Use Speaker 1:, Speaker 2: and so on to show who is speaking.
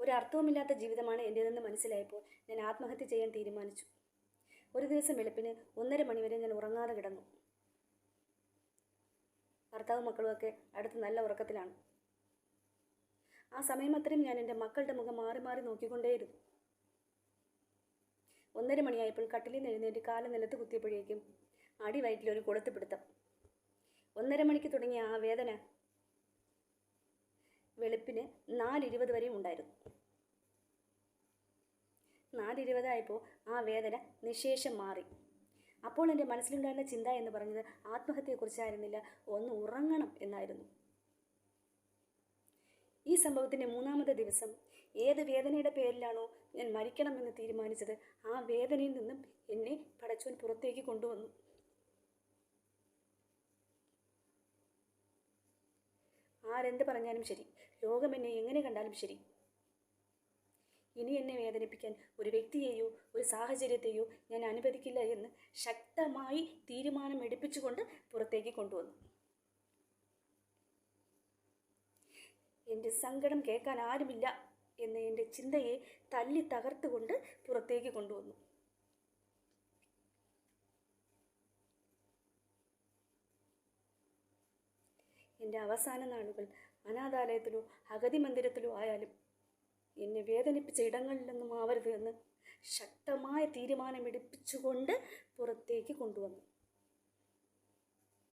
Speaker 1: ഒരർത്ഥവുമില്ലാത്ത ജീവിതമാണ് എന്റേതെന്ന് മനസ്സിലായപ്പോൾ ഞാൻ ആത്മഹത്യ ചെയ്യാൻ തീരുമാനിച്ചു. ഒരു ദിവസം വെളുപ്പിന് ഒന്നര മണിവരെ ഞാൻ ഉറങ്ങാതെ കിടന്നു. ഭർത്താവും മക്കളുമൊക്കെ അടുത്ത് നല്ല ഉറക്കത്തിലാണ്. ആ സമയം അത്രയും ഞാൻ എന്റെ മക്കളുടെ മുഖം മാറി മാറി നോക്കിക്കൊണ്ടേയിരുന്നു. ഒന്നര മണിയായപ്പോൾ കട്ടിലിൽ നിന്ന് എഴുന്നേറ്റ് കാൽ നിലത്ത് കുത്തിയപ്പോഴേക്കും അടിവയറ്റിലൊരു കൊളുത്ത് പിടുത്തം. ഒന്നര മണിക്ക് തുടങ്ങിയ ആ വേദന വെളുപ്പിന് നാലിരുപത് വരെയും ഉണ്ടായിരുന്നു. നാലിരുപതായപ്പോൾ ആ വേദന നിശേഷം മാറി. അപ്പോൾ എന്റെ മനസ്സിലുണ്ടായിരുന്ന ചിന്ത എന്ന് പറഞ്ഞത് ആത്മഹത്യയെക്കുറിച്ചായിരുന്നില്ല ഒന്ന് ഉറങ്ങണം എന്നായിരുന്നു. ഈ സംഭവത്തിന്റെ മൂന്നാമത്തെ ദിവസം ഏത് വേദനയുടെ പേരിലാണോ ഞാൻ മരിക്കണമെന്ന് തീരുമാനിച്ചത് ആ വേദനയിൽ നിന്നും എന്നെ പടച്ചോൻ പുറത്തേക്ക് കൊണ്ടുവന്നു. ആരെന്ത് പറഞ്ഞാലും ശരി. ലോകം എന്നെ എങ്ങനെ കണ്ടാലും ശരി. ഇനി എന്നെ വേദനിപ്പിക്കാൻ ഒരു വ്യക്തിയെയോ ഒരു സാഹചര്യത്തെയോ ഞാൻ അനുവദിക്കില്ല എന്ന് ശക്തമായി തീരുമാനമെടുപ്പിച്ചുകൊണ്ട് പുറത്തേക്ക് കൊണ്ടുവന്നു. എന്റെ സങ്കടം കേൾക്കാൻ ആരുമില്ല എന്ന എന്റെ ചിന്തയെ തല്ലി തകർത്തുകൊണ്ട് പുറത്തേക്ക് കൊണ്ടുവന്നു. എന്റെ അവസാന നാളുകൾ അനാഥാലയത്തിലോ അഗതി മന്ദിരത്തിലോ ആയാലും എന്നെ വേദനിപ്പിച്ച ഇടങ്ങളിലൊന്നും ആവരുത് എന്ന് ശക്തമായ തീരുമാനമെടുപ്പിച്ചുകൊണ്ട് പുറത്തേക്ക് കൊണ്ടുവന്നു.